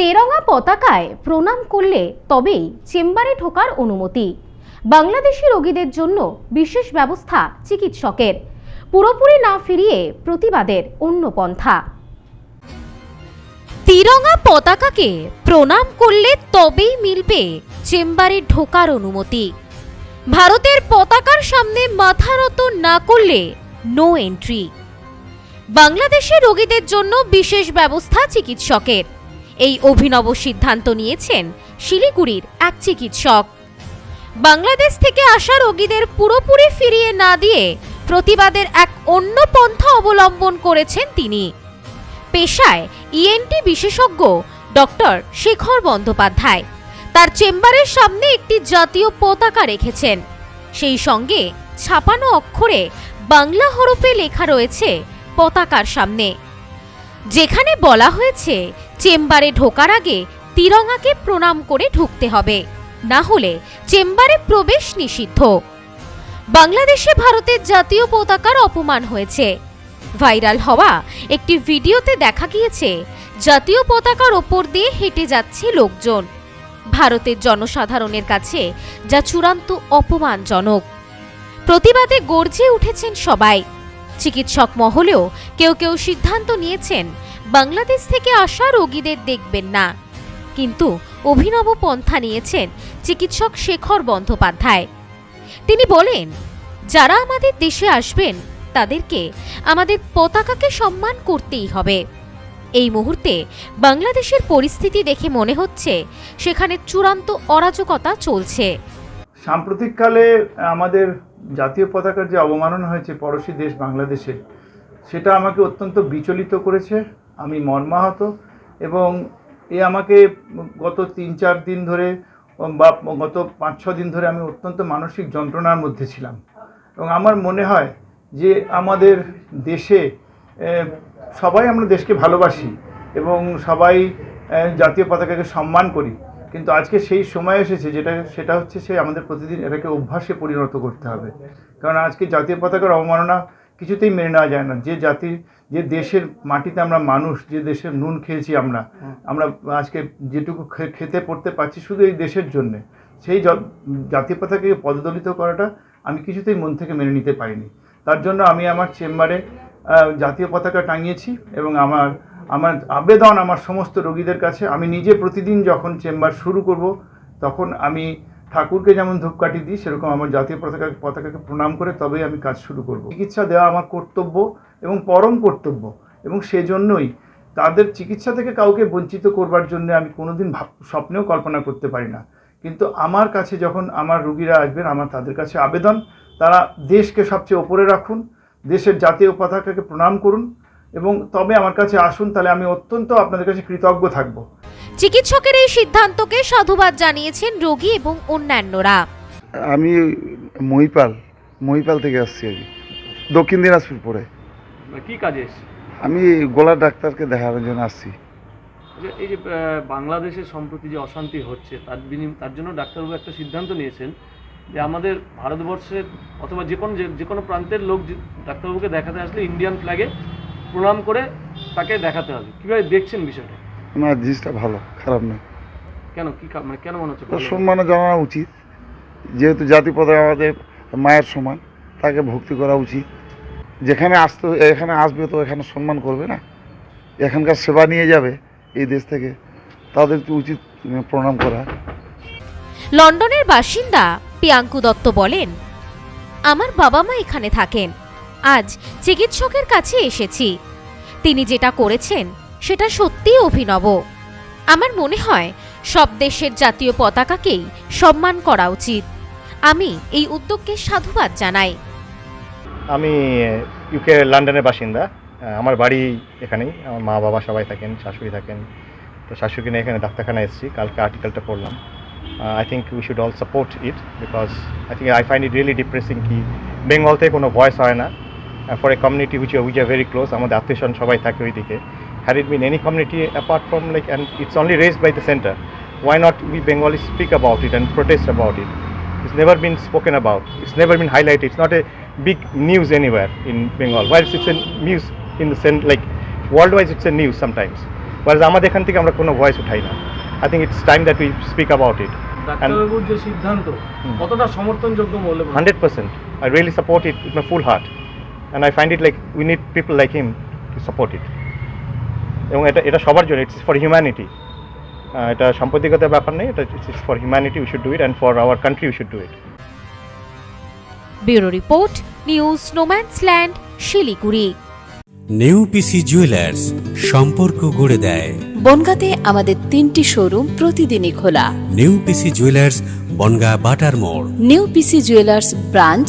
তেরঙা পতাকায় প্রণাম করলে তবেই চেম্বারে ঢোকার অনুমতি। বাংলাদেশি রোগীদের জন্য বিশেষ ব্যবস্থা চিকিৎসকের। পুরোপুরি না ফিরিয়ে প্রতিবাদের অন্য পন্থা। তিরঙা পতাকাকে প্রণাম করলে তবেই মিলবে চেম্বারে ঢোকার অনুমতি। ভারতের পতাকার সামনে মাথা নত না করলে নো এন্ট্রি বাংলাদেশে রোগীদের জন্য বিশেষ ব্যবস্থা চিকিৎসকের। এই অভিনব সিদ্ধান্ত নিয়েছেন শিলিগুড়ির এক চিকিৎসক। বাংলাদেশ থেকে আসা রোগীদের পুরোপুরি ফিরিয়ে না দিয়ে প্রতিবাদের এক অন্য পন্থা অবলম্বন করেছেন তিনি। পেশায় ইএনটি বিশেষজ্ঞ ডক্টর শেখর বন্দ্যোপাধ্যায়। তার চেম্বারের সামনে একটি জাতীয় পতাকা রেখেছেন। সেই সঙ্গে ছাপানো অক্ষরে বাংলা হরফে লেখা রয়েছে পতাকার সামনে। যেখানে বলা হয়েছে, চেম্বারে ঢোকার আগে তিরঙ্গাকে প্রণাম করে ঢুকতে হবে, না হলে চেম্বারে প্রবেশ নিষিদ্ধ। বাংলাদেশে ভারতের জাতীয় পতাকার অপমান হয়েছে। ভাইরাল হওয়া একটি ভিডিওতে দেখা গিয়েছে, জাতীয় পতাকার ওপর দিয়ে হেঁটে যাচ্ছে লোকজন। ভারতের জনসাধারণের কাছে যা চূড়ান্ত অপমানজনক। প্রতিবাদে গর্জে উঠেছেন সবাই। চিকিৎসক মহলেও কেউ কেউ সিদ্ধান্ত নিয়েছেন, বাংলাদেশ থেকে আসা রোগীদের দেখবেন না। কিন্তু অভিনব পন্থা নিয়েছেন চিকিৎসক শেখর বন্দ্যোপাধ্যায়। তিনি বলেন, যারা আমাদের দেশে আসবেন, তাদেরকে আমাদের পতাকাকে সম্মান করতেই হবে। এই মুহূর্তে বাংলাদেশের পরিস্থিতি দেখে মনে হচ্ছে সেখানে চূড়ান্ত অরাজকতা চলছে। সাম্প্রতিককালে আমাদের জাতীয় পতাকার যে অবমাননা হয়েছে পড়োশী দেশ বাংলাদেশে, সেটা আমাকে অত্যন্ত বিচলিত করেছে। আমি মর্মাহত এবং এ আমাকে গত তিন চার দিন ধরে বা গত পাঁচ ছ দিন ধরে আমি অত্যন্ত মানসিক যন্ত্রণার মধ্যে ছিলাম। এবং আমার মনে হয় যে আমাদের দেশে সবাই আমরা দেশকে ভালোবাসি এবং সবাই জাতীয় পতাকাকে সম্মান করি। কিন্তু আজকে সেই সময় এসেছে যেটা, সেটা হচ্ছে সে আমাদের প্রতিদিন এটাকে অভ্যাসে পরিণত করতে হবে। কারণ আজকে জাতীয় পতাকার অবমাননা কিছুতেই মেনে নেওয়া যায় না। যে জাতির যে দেশের মাটিতে আমরা মানুষ, যে দেশের নুন খেয়েছি আমরা আমরা আজকে যেটুকু খেতে পড়তে পারছি শুধু এই দেশের জন্যে। সেই জাতীয় পতাকাকে পদদলিত করাটা আমি কিছুতেই মন থেকে মেনে নিতে পারিনি। তার জন্য আমি আমার চেম্বারে জাতীয় পতাকা টাঙিয়েছি এবং আমার আমার আবেদন আমার সমস্ত রোগীদের কাছে। আমি নিজে প্রতিদিন যখন চেম্বার শুরু করব, তখন আমি ঠাকুরকে যেমন ধূপকাঠি দিই, সেরকম আমার জাতীয় পতাকা, পতাকাকে প্রণাম করে তবেই আমি কাজ শুরু করব। চিকিৎসা দেওয়া আমার কর্তব্য এবং পরম কর্তব্য এবং সেজন্যই তাদের চিকিৎসা থেকে কাউকে বঞ্চিত করবার জন্য আমি কোনোদিন ভাব, স্বপ্নেও কল্পনা করতে পারি না। কিন্তু আমার কাছে যখন আমার রুগীরা আসবেন, আমার তাদের কাছে আবেদন, তারা দেশকে সবচেয়ে ওপরে রাখুন, দেশের জাতীয় পতাকাকে প্রণাম করুন এবং তবে আমার কাছে আসুন তাহলে আমি অত্যন্ত আপনাদের কাছে কৃতজ্ঞ থাকব। চিকিৎসকের এই সিদ্ধান্তকে সাধুবাদ জানিয়েছেন রোগী এবং অন্যান্যরা। আমি মহিপাল মহিপাল থেকে আসছি কি দক্ষিণ দিনাজপুর পরে। কি কাজে? আমি গলার ডাক্তারকে দেখার জন্য আসছি। এই যে বাংলাদেশে সম্প্রতি যে অশান্তি হচ্ছে তার বিনি- তার জন্য ডাক্তারবাবু একটা সিদ্ধান্ত নিয়েছেন যে আমাদের ভারতবর্ষের অথবা যে কোনো যে- যে কোনো প্রান্তের লোক যে- ডাক্তারবাবুকে দেখাতে আসলে ইন্ডিয়ান ফ্ল্যাগে প্রণাম করে তাকে দেখাতে হবে। কীভাবে দেখছেন বিষয়টা? আমার জিনিসটা ভালো খারাপ নয়। কেন? কি মানে কেন মনে হচ্ছে ভালো? সম্মান জানানো উচিত। যেহেতু জাতি পতাকা আমাদের মায়ের সমান তাকে ভক্তি করা উচিত। যেখানে আসতে এখানে আসবে তো এখানে সম্মান করবে না? এখানকার সেবা নিয়ে যাবে এই দেশ থেকে তাদের তো উচিত উম, প্রণাম করা? লন্ডনের বাসিন্দা পিয়াঙ্কু দত্ত বলেন আমার বাবা মা এখানে থাকেন। আজ চিকিৎসকের কাছে এসেছি। তিনি যেটা করেছেন, সেটা সত্যিই অভিনব। আমার মনে হয় সব দেশের জাতীয় পতাকাকেই সম্মান করা উচিত। আমি এই উদ্যোগকে সাধুবাদ জানাই। আমি ইউকে লন্ডনের বাসিন্দা। আমার বাড়ি এখানেই। আমার মা বাবা সবাই থাকেন, শাশুড়ি থাকেন। তো শাশুড়ি নিয়ে এখানে ডাক্তারখানা এসেছি। কালকে আর্টিকেলটা পড়লাম। I think we should all support it because I think I find it really depressing কি বেঙ্গল থেকে কোনো ভয়েস হয় না। For a community which which are very close আমাদের আত্মীয়স্বজন সবাই থাকে ওইদিকে had it been any community apart from like and it's only raised by the centre why not we Bengalis speak about it and protest about it? It's never been spoken about. It's never been highlighted. It's not a big news anywhere in Bengal. While it's a news in the sense like worldwide, it's a news sometimes. Whereas আমাদের এখান থেকে আমরা কোনো voice উঠাই না I think it's time that we speak about it ডাক্তারবাবুর যে সিদ্ধান্ত হুম। কতটা সমর্থনযোগ্য বলে hundred percent I really support it with my full heart and I find it like we need people like him to support it এবং এটা এটা সবার জন্য ইটস ফর হিউম্যানিটি এটা সাম্প্রতিকতার ব্যাপার নেই এটা it's for humanity we should do it and for our country we should do it bureau report news no man's land Siliguri. New PC jewellers সম্পর্ক গড়ে দেয়। বনগাঁতে আমাদের তিনটি শোরুম প্রতিদিনই খোলা। নেউপিসি জুয়েলার্স বনগা বাটার মোড়। New PC jewellers branch